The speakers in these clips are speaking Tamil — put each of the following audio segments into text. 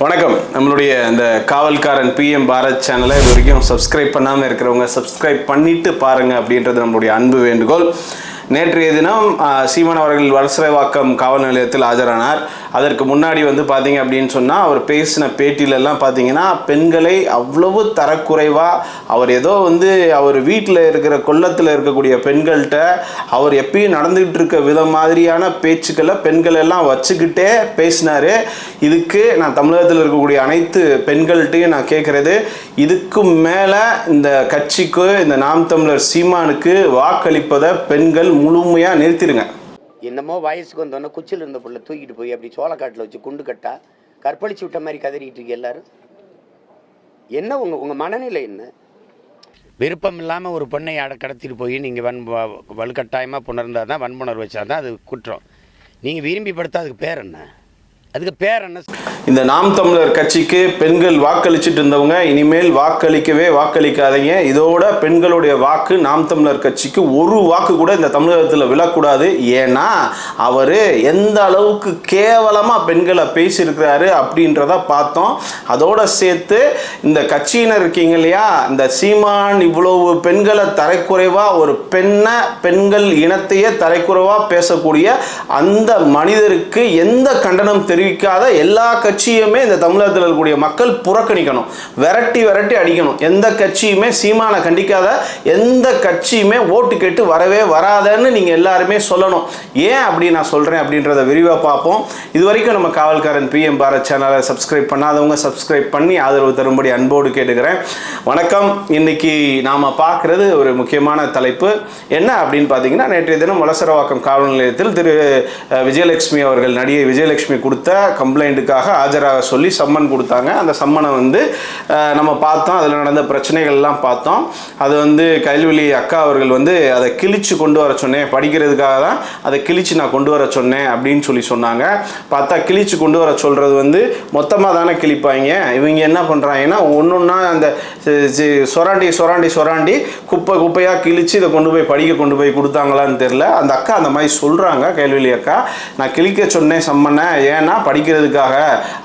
வணக்கம். நம்மளுடைய இந்த காவல்காரன் பிஎம் பாரத் சேனலை இது வரைக்கும் சப்ஸ்கிரைப் பண்ணாமல் இருக்கிறவங்க சப்ஸ்கிரைப் பண்ணிட்டு பாருங்க அப்படின்றது நம்மளுடைய அன்பு வேண்டுகோள். நேற்றைய தினம் சீமன் சீமான் அவர்கள் வலசரவாக்கம் காவல் நிலையத்தில் ஆஜரானார். அதற்கு முன்னாடி வந்து பார்த்தீங்க அப்படின்னு சொன்னால் அவர் பேசின பேட்டியிலெல்லாம் பார்த்தீங்கன்னா பெண்களை அவ்வளவு தரக்குறைவாக அவர் ஏதோ வந்து அவர் வீட்டில் இருக்கிற கொல்லத்தில் இருக்கக்கூடிய பெண்கள்கிட்ட அவர் எப்பயும் நடந்துகிட்டு இருக்க விதம் மாதிரியான பேச்சுக்களை பெண்கள் எல்லாம் வச்சுக்கிட்டே பேசினாரு. இதுக்கு நான் தமிழகத்தில் இருக்கக்கூடிய அனைத்து பெண்கள்கிட்டையும் நான் கேட்குறது இதுக்கு மேலே இந்த கட்சிக்கு இந்த நாம் தமிழர் சீமானுக்கு வாக்களிப்பதை பெண்கள் முழுமையாக நிறுத்திடுங்க. என்னமோ வயசுக்கு வந்தோடனே குச்சியில் இருந்த புள்ள தூக்கிட்டு போய் அப்படி சோளக்காட்டில் வச்சு குண்டு கட்டா கற்பழிச்சு விட்ட மாதிரி கதறிட்டு இருக்கு எல்லாரும். என்ன உங்க உங்க மனநிலை என்ன? விருப்பம் இல்லாமல் ஒரு பெண்ணை அட கடத்திட்டு போய் நீங்கள் வன் வலுக்கட்டாயமாக புணர்ந்தால் தான் வன்புணர்வு வச்சா தான் அது குற்றம். நீங்கள் விரும்பி படுத்தா அதுக்கு பேர் என்ன? அதுக்கு பேர் என்ன? இந்த நாம் தமிழர் கட்சிக்கு பெண்கள் வாக்களிச்சுட்டு இருந்தவங்க இனிமேல் வாக்களிக்கவே வாக்களிக்காதீங்க. இதோட பெண்களுடைய வாக்கு நாம் தமிழர் கட்சிக்கு ஒரு வாக்கு கூட இந்த தமிழகத்தில் விழக்கூடாது. ஏன்னா அவர் எந்த அளவுக்கு கேவலமாக பெண்களை பேசியிருக்கிறாரு அப்படின்றத பார்த்தோம். அதோட சேர்த்து இந்த கட்சியினர் இருக்கீங்க இல்லையா இந்த சீமான் இவ்வளவு பெண்களை தரைக்குறைவாக ஒரு பெண்ணை பெண்கள் இனத்தையே தரைக்குறைவாக பேசக்கூடிய அந்த மனிதருக்கு எந்த கண்டனம் தெரியும்? தெரிவிக்காத எல்லா கட்சியுமே இந்த தமிழகத்தில் இருக்கக்கூடிய மக்கள் புறக்கணிக்கணும். விரட்டி விரட்டி அடிக்கணும். எந்த கட்சியுமே சீமானை கண்டிக்காத எந்த கட்சியுமே ஓட்டு கேட்டு வரவே வராதன்னு நீங்கள் எல்லாருமே சொல்லணும். ஏன் அப்படி நான் சொல்கிறேன் அப்படின்றத விரிவாக பார்ப்போம். இது வரைக்கும் நம்ம காவல்காரன் பிஎம் பாரத் சேனலை சப்ஸ்கிரைப் பண்ணாதவங்க சப்ஸ்கிரைப் பண்ணி ஆதரவு தரும்படி அன்போடு கேட்டுக்கிறேன். வணக்கம். இன்னைக்கு நாம் பார்க்குறது ஒரு முக்கியமான தலைப்பு. என்ன அப்படின்னு பார்த்தீங்கன்னா நேற்றைய தினம் வலசரவாக்கம் காவல் நிலையத்தில் திரு விஜயலட்சுமி அவர்கள் நடிகை விஜயலட்சுமி கொடுத்த கம்ப்ளைண்ட்டுக்காக ஆஜராக சொல்லி சம்மன் கொடுத்தாங்க. அந்த சம்மனை வந்து நம்ம பார்த்தோம். அதில் நடந்த பிரச்சனைகள்லாம் பார்த்தோம். அது வந்து கைல்வெளி அக்கா அவர்கள் வந்து அதை கிழிச்சு கொண்டு வர சொன்னேன். படிக்கிறதுக்காக தான் அதை கிழிச்சு நான் கொண்டு வர சொன்னேன் அப்படின்னு சொல்லி சொன்னாங்க. பார்த்தா கிழிச்சு கொண்டு வர சொல்கிறது வந்து மொத்தமாக தானே கிழிப்பாங்க. இவங்க என்ன பண்ணுறாங்கன்னா ஒன்று ஒன்றா அந்த சொராண்டி சொராண்டி சொராண்டி குப்பை குப்பையாக கிழிச்சு இதை கொண்டு போய் படிக்க கொண்டு போய் கொடுத்தாங்களான்னு தெரில அந்த அக்கா அந்த மாதிரி சொல்கிறாங்க கைல்வெளி அக்கா. நான் கிழிக்க சொன்னேன் சம்மனை. ஏன்னா படிக்கிறதுக்காக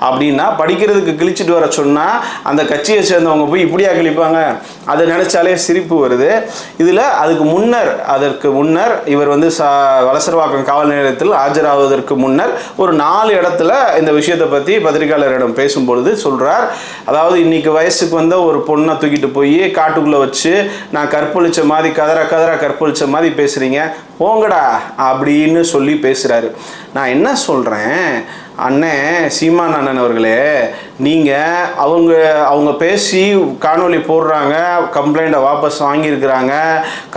அப்படின்னா படிக்கிறதுக்கு கிழிச்சிட்டு வர சொன்னால் அந்த கட்சியை சேர்ந்தவங்க போய் இப்படியா கிழிப்பாங்க? அதை நினச்சாலே சிரிப்பு வருது. இதில் அதுக்கு முன்னர் அதற்கு முன்னர் இவர் வந்து சா வலசரவாக்கம் காவல் நிலையத்தில் ஆஜராவதற்கு முன்னர் ஒரு நாலு இடத்துல இந்த விஷயத்தை பற்றி பத்திரிகையாளரிடம் பேசும்பொழுது சொல்கிறார் அதாவது இன்னைக்கு வயசுக்கு வந்த ஒரு பொண்ணை தூக்கிட்டு போய் காட்டுக்குள்ளே வச்சு நான் கற்பழித்த மாதிரி கதற கதற கற்பழித்த மாதிரி பேசுகிறீங்க போங்கடா அப்படின்னு சொல்லி பேசுகிறாரு நான் என்ன சொல்கிறேன் அண்ணன் சீமான் அண்ணன் அவர்களே நீங்கள் அவங்க அவங்க பேசி காணொளி போடுறாங்க கம்ப்ளைண்ட்டை வாபஸ் வாங்கியிருக்கிறாங்க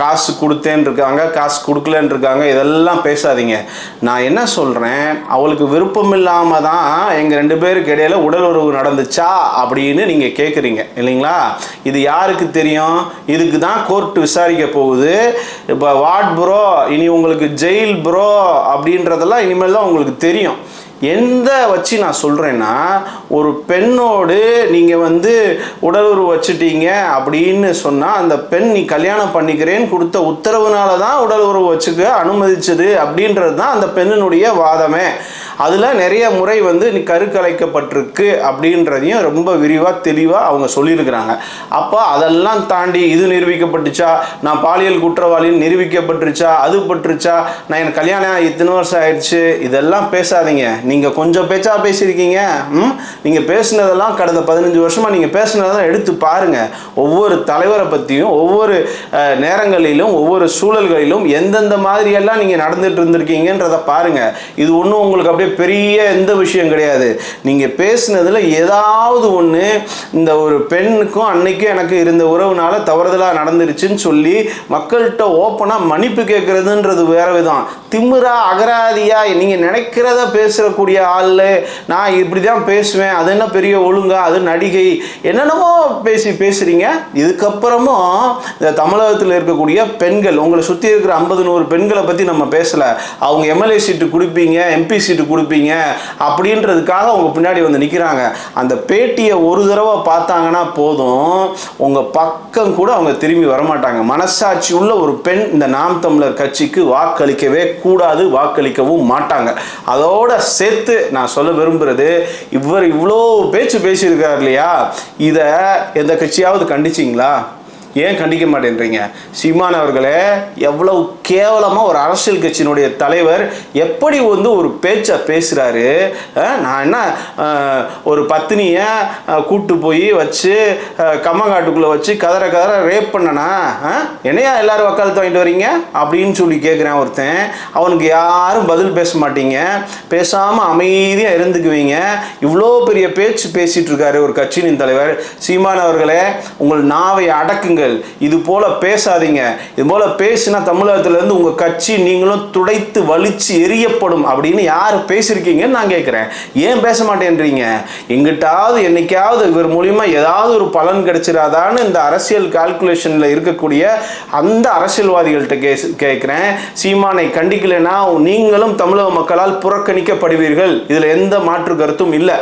காசு கொடுத்தேன்னு இருக்காங்க காசு கொடுக்கலன்னு இருக்காங்க இதெல்லாம் பேசாதீங்க. நான் என்ன சொல்கிறேன் அவளுக்கு விருப்பம் இல்லாமல் தான் எங்கள் ரெண்டு பேருக்கு இடையில உடல் உறவு நடந்துச்சா அப்படின்னு நீங்கள் கேட்குறீங்க இல்லைங்களா? இது யாருக்கு தெரியும்? இதுக்கு தான் கோர்ட் விசாரிக்க போகுது. இப்போ வாட் ப்ரோ இனி உங்களுக்கு ஜெயில் ப்ரோ அப்படின்றதெல்லாம் இனிமேல் தான் உங்களுக்கு தெரியும். எந்த வச்சு நான் சொல்கிறேன்னா ஒரு பெண்ணோடு நீங்கள் வந்து உடலுறவு வச்சுட்டீங்க அப்படின்னு சொன்னால் அந்த பெண் நீ கல்யாணம் பண்ணிக்கிறேன்னு கொடுத்த உத்தரவுனால தான் உடல் உறவு வச்சுக்க அனுமதிச்சது அப்படின்றது தான் அந்த பெண்ணினுடைய வாதமே. அதில் நிறைய முறை வந்து நீ கருக்கலைக்கப்பட்டிருக்கு அப்படின்றதையும் ரொம்ப விரிவாக தெளிவாக அவங்க சொல்லியிருக்கிறாங்க. அப்போ அதெல்லாம் தாண்டி இது நிரூபிக்கப்பட்டுச்சா? நான் பாலியல் குற்றவாளின்னு நிரூபிக்கப்பட்டுருச்சா? அது பட்டுருச்சா? நான் எனக்கு கல்யாணம் ஆகி இத்தனை வருஷம் ஆயிடுச்சு. இதெல்லாம் பேசாதீங்க. நீங்கள் கொஞ்சம் பேச்சா பேசியிருக்கீங்க ம்? நீங்கள் பேசுனதெல்லாம் கடந்த பதினஞ்சு வருஷமாக நீங்கள் பேசுனதெல்லாம் எடுத்து பாருங்கள் ஒவ்வொரு தலைவரை பற்றியும் ஒவ்வொரு நேரங்களிலும் ஒவ்வொரு சூழல்களிலும் எந்தெந்த மாதிரியெல்லாம் நீங்கள் நடந்துகிட்டு இருந்திருக்கீங்கன்றதை பாருங்கள் இது ஒன்றும் உங்களுக்கு அப்படியே பெரிய எந்த விஷயம் கிடையாது. நீங்கள் பேசுனதில் ஏதாவது ஒன்று இந்த ஒரு பெண்ணுக்கும் அன்னைக்கும் எனக்கு இருந்த உறவுனால தவறுதலாக நடந்துருச்சுன்னு சொல்லி மக்கள்கிட்ட ஓப்பனாக மன்னிப்பு கேட்குறதுன்றது வேற விதம் திமிரா அகராதியா நீங்கள் நினைக்கிறத பேசுகிற பேசக்கூடிய ஆள். நான் இப்படி தான் பேசுவேன். அது என்ன பெரிய ஒழுங்கா? அது நடிகை. என்னென்னமோ பேசி பேசுகிறீங்க இதுக்கப்புறமும் இந்த தமிழகத்தில் இருக்கக்கூடிய பெண்கள் உங்களை சுற்றி இருக்கிற ஐம்பது நூறு பெண்களை பற்றி நம்ம பேசலை. அவங்க எம்எல்ஏ சீட்டு கொடுப்பீங்க எம்பி சீட்டு கொடுப்பீங்க அப்படின்றதுக்காக அவங்க பின்னாடி வந்து நிற்கிறாங்க அந்த பேட்டியை ஒரு தடவை பார்த்தாங்கன்னா போதும். உங்கள் பக்கம் கூட அவங்க திரும்பி வரமாட்டாங்க. மனசாட்சி உள்ள ஒரு பெண் இந்த நாம் தமிழர் கட்சிக்கு வாக்களிக்கவே கூடாது வாக்களிக்கவும் மாட்டாங்க. அதோட சேர்த்து நான் சொல்ல விரும்புறது இவர் இவ்வளோ பேச்சு பேசியிருக்கார் இல்லையா? இதை எந்த கட்சியாவது கண்டிச்சிங்களா? ஏன் கண்டிக்க மாட்டேன்றீங்க? சீமான் அவர்களே எவ்வளவு கேவலமாக ஒரு அரசியல் கட்சியினுடைய தலைவர் எப்படி வந்து ஒரு பேச்சை பேசுகிறாரு நான் என்ன ஒரு பத்தினியை கூட்டு போய் வச்சு கம்மங்காட்டுக்குள்ளே வச்சு கதற கதற ரேப் பண்ணனா? என்னையா எல்லாரும் வக்காலத்து வாங்கிட்டு வரீங்க? அப்படின்னு சொல்லி கேட்குறேன் ஒருத்தன். அவனுக்கு யாரும் பதில் பேச மாட்டீங்க. பேசாமல் அமைதியாக இருந்துக்குவீங்க. இவ்வளோ பெரிய பேச்சு பேசிகிட்டு இருக்காரு ஒரு கட்சியின் தலைவர். சீமான் அவர்களே உங்கள் நாவை அடக்குங்கள் இது போல பேசாதீங்க. இது போல பேசினா தமிழகத்திலேருந்து உங்கள் கட்சி நீங்களும் துடைத்து வலிச்சு எரியப்படும் அப்படின்னு யார் பேசியிருக்கீங்கன்னு நான் கேட்குறேன் ஏன் பேச மாட்டேன்றீங்க? எங்கிட்டாவது என்னைக்காவது இவர் மூலியமா ஏதாவது ஒரு பலன் கிடைச்சிடாதான்னு இந்த அரசியல் கால்குலேஷனில் இருக்கக்கூடிய அந்த அரசியல்வாதிகள்கிட்ட கேஸ் கேட்குறேன் சீமானை கண்டிக்கலைன்னா நீங்களும் தமிழக மக்களால் புறக்கணிக்கப்படுவீர்கள். இதில் எந்த மாற்று கருத்தும் இல்லை.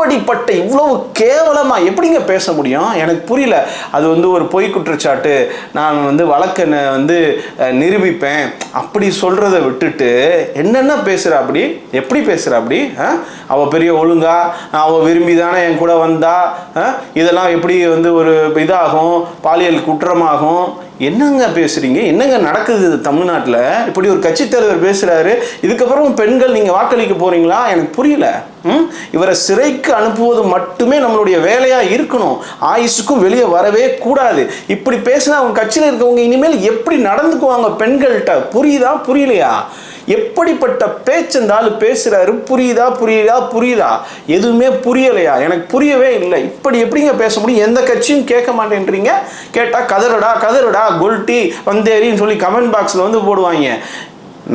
இப்படிப்பட்ட இவ்வளவு கேவலமாக எப்படிங்க பேச முடியும்? எனக்கு புரியல. அது வந்து ஒரு பொய் குற்றச்சாட்டு. நான் வந்து வழக்கை வந்து நிரூபிப்பேன். அப்படி சொல்கிறத விட்டுட்டு என்னென்ன பேசுகிற அப்படி எப்படி பேசுகிற அப்படி அவள் பெரிய ஒழுங்கா? அவள் விரும்பி தானே என் கூட வந்தா? இதெல்லாம் எப்படி வந்து ஒரு இதாகும்? பாலியல் குற்றமாகும்? என்னங்க பேசுறீங்க? என்னங்க நடக்குது இது தமிழ்நாட்டில்? இப்படி ஒரு கட்சி தலைவர் பேசுறாரு. இதுக்கப்புறம் பெண்கள் நீங்க வாக்களிக்க போறீங்களா? எனக்கு புரியல. ம்? இவரை சிறைக்கு அனுப்புவது மட்டுமே நம்மளுடைய வேலையா இருக்கணும். ஆயுஷுக்கும் வெளியே வரவே கூடாது. இப்படி பேசினா அவங்க கட்சியில் இருக்கவங்க இனிமேல் எப்படி நடந்துக்குவாங்க பெண்கள்கிட்ட? புரியுதா? புரியலையா? எப்படிப்பட்ட பேச்சு இந்த பேசுறாரு புரியுதா புரியுதா புரியுதா? எதுவுமே புரியலையா? எனக்கு புரியவே இல்லை. இப்படி எப்படிங்க பேச முடியும்? எந்த கட்சியும் கேட்க மாட்டேன்றீங்க? கேட்டா கதறுடா கதறுடா குல்டி வந்தேரின்னு சொல்லி கமெண்ட் பாக்ஸில் வந்து போடுவாங்க.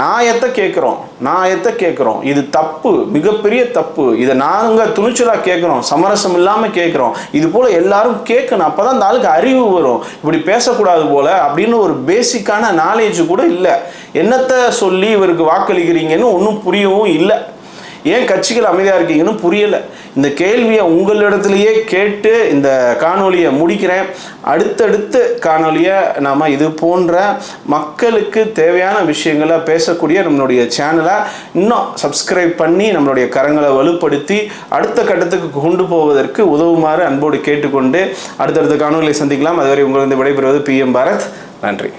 நாயத்தை கேட்குறோம் நாயத்தை கேட்குறோம் இது தப்பு மிகப்பெரிய தப்பு. இதை நாங்கள் துணிச்சலாக கேட்குறோம் சமரசம் இல்லாமல் கேட்குறோம் இது போல் எல்லாரும் கேட்கணும் அப்போ தான் இந்த ஆளுக்கு அறிவு வரும். இப்படி பேசக்கூடாது போல் அப்படின்னு ஒரு பேசிக்கான நாலேஜ் கூட இல்லை. என்னத்தை சொல்லி இவருக்கு வாக்களிக்கிறீங்கன்னு ஒன்றும் புரியவும் இல்லை. ஏன் கட்சிகள் அமைதியாக இருக்கீங்கன்னு புரியலை. இந்த கேள்வியை உங்களிடத்துலையே கேட்டு இந்த காணொலியை முடிக்கிறேன். அடுத்தடுத்த காணொலியை நாம் இது போன்ற மக்களுக்கு தேவையான விஷயங்களை பேசக்கூடிய நம்மளுடைய சேனலை இன்னும் சப்ஸ்கிரைப் பண்ணி நம்மளுடைய கரங்களை வலுப்படுத்தி அடுத்த கட்டத்துக்கு கொண்டு போவதற்கு உதவுமாறு அன்போடு கேட்டுக்கொண்டு அடுத்தடுத்த காணொலியை சந்திக்கலாம். அதுவரை உங்களிருந்து விடைபெறுவது பி எம் பாரத் நன்றி.